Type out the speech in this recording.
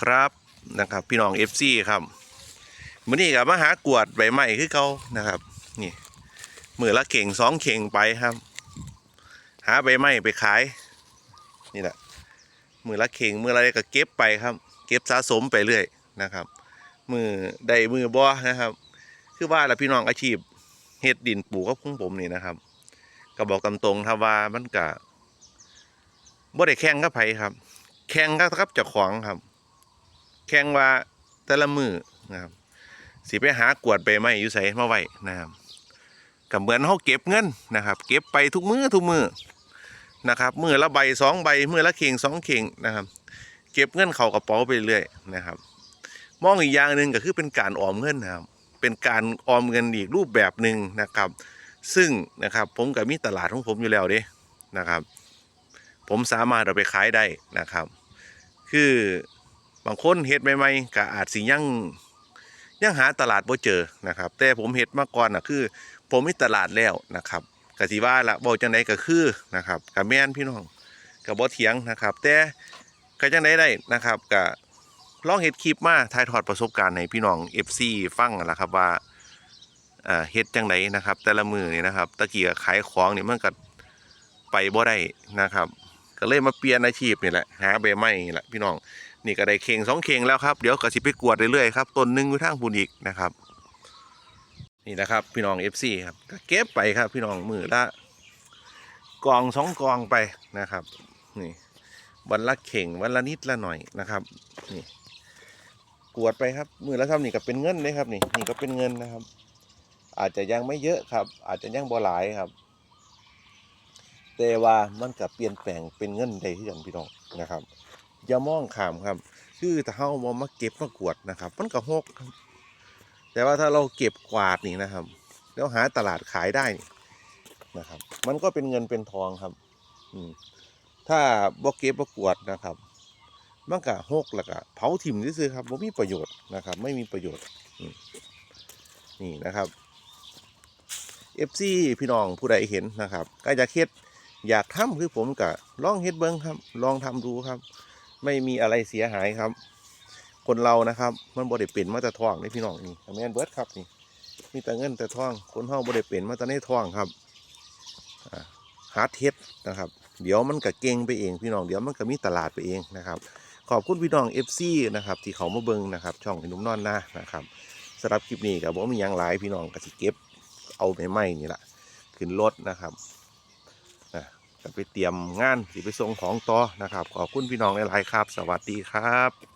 ครับนะครับ พี่น้องเอฟซีครับมื้อนี้กับมาหากวดใบไม้คือเขานะครับ นี่มือละเข่งสองเข่งไปครับ หาใบไม้ไปขาย นี่แหละมือละเข่งมือละไรก็เก็บไปครับ เก็บสะสมไปเรื่อยนะครับ มือใดมือบ่นะครับ คือว่าละพี่น้องอาชีพเฮ็ดดินปลูกกับของผมนี่นะครับก็บอกตามตรงครับว่ามันก็บ่ได้แข่งกับไผครับ แข่งกับเจ้าของครับ แข่งว่าแต่ละมือนะครับสิไปหากวดใบไม้อยู่ไสมาไว้นะครับก็เหมือนเฮาเก็บเงินนะครับ เก็บไปทุกมือทุกมือนะครับมือละใบสองใบมือละเข่งสองเข่งนะครับ เก็บเงินเข้ากระเป๋าไปเรื่อยนะครับ มองอีกอย่างหนึ่งก็คือเป็นการออมเงินนะครับ เป็นการออมเงินอีกรูปแบบหนึ่งนะครับ ซึ่งนะครับผมก็มีตลาดของผมอยู่แล้วเด้นะครับ ผมสามารถเอาไปขายได้นะครับ คือางคนเฮ็ดใหม่ๆก็อาจสิยังยังหาตลาดบ่เจอนะครับ แต่ผมเฮ็ดมาก่อนน่ะคือ ผมมีตลาดแล้วนะครับก็สิว่าละบ่จังไดก็คือนะครับก็แม่นพี่น้องก็บ่เถียงนะครับ แต่ก็จังไดได้นะครับก็ลองเฮ็ดคลิปมาถ่ายทอดประสบการณ์ให้พี่น้อง FC ฟังนั่นล่ะครับว่าอ่าเฮ็ดจังไดนะครับ แต่ละมือนี่นะครับตะกี้ก็ขายของนี่มันก็ไปบ่ได้นะครับ ก็เลยมาเปลี่ยนอาชีพนี่แหละหาใบไม้นี่แหละพี่น้อง นี่ก็ได้เข่งสองเข่งแล้วครับเดี๋ยวก็สิไปกวดเรื่อยๆครับต้นหนึ่งอยู่ทางพูนอีกนะครับ นี่นะครับพี่น้อง FC ครับก็เก็บไปครับพี่น้องมือละกองสองกองไปนะครับ นี่วันละเข่งวันละนิดละหน่อยนะครับนี่กวดไปครับมือละครับนี่ก็เป็นเงินเลยครับนี่นี่ก็เป็นเงินนะครับ อาจจะยังไม่เยอะครับ อาจจะยังบ่หลายครับ แต่ว่ามันก็เปลี่ยนแปลงเป็นเงินได้ที่อย่างพี่น้องนะครับ อย่ามองขามครับ คือถ้าเฮาบ่มาเก็บมากวดนะครับ มันก็หกครับแต่ว่าถ้าเราเก็บกวาดนี่นะครับ แล้วหาตลาดขายได้นะครับ มันก็เป็นเงินเป็นทองครับ อืมถ้าบ่เก็บบ่กวดนะครับมันก็หกแล้วก็เผาถิ่มซื่อครับบ่มีประโยชน์นะครับ ไม่มีประโยชน์อนี่นะครับ FC พี่น้องผู้ใดเห็นนะครับก็จะเฮ็ดอยากทำคือผมก็ลองเฮ็ดเบิ้งครับ ลองทำดูครับ ไม่มีอะไรเสียหายครับ คนเรานะครับ มันบ่ได้เป็นมาแต่ท้องนี่พี่น้องนี่แมนเบิร์ดครับนี่ มีแต่เงินแต่ท้อง คนเฮาบ่ได้เป็นมาแต่ในท้องครับอ่าหาเฮ็ดนะครับ เดี๋ยวมันก็เก่งไปเองพี่น้องเดี๋ยวมันก็มีตลาดไปเองนะครับ ขอบคุณพี่น้อง FC นะครับที่เขามาเบิงนะครับ ช่องหนุ่มนอนหน้านะครับสำหรับคลิปนี้ก็บ่มีหยังหลายพี่น้องกสิเก็บเอาใหม่ๆนี่แหละขึ้นรถนะครับ ก็ไปเตรียมงานสิไปส่งของต่อนะครับ ขอบคุณพี่น้องหลายๆครับ สวัสดีครับ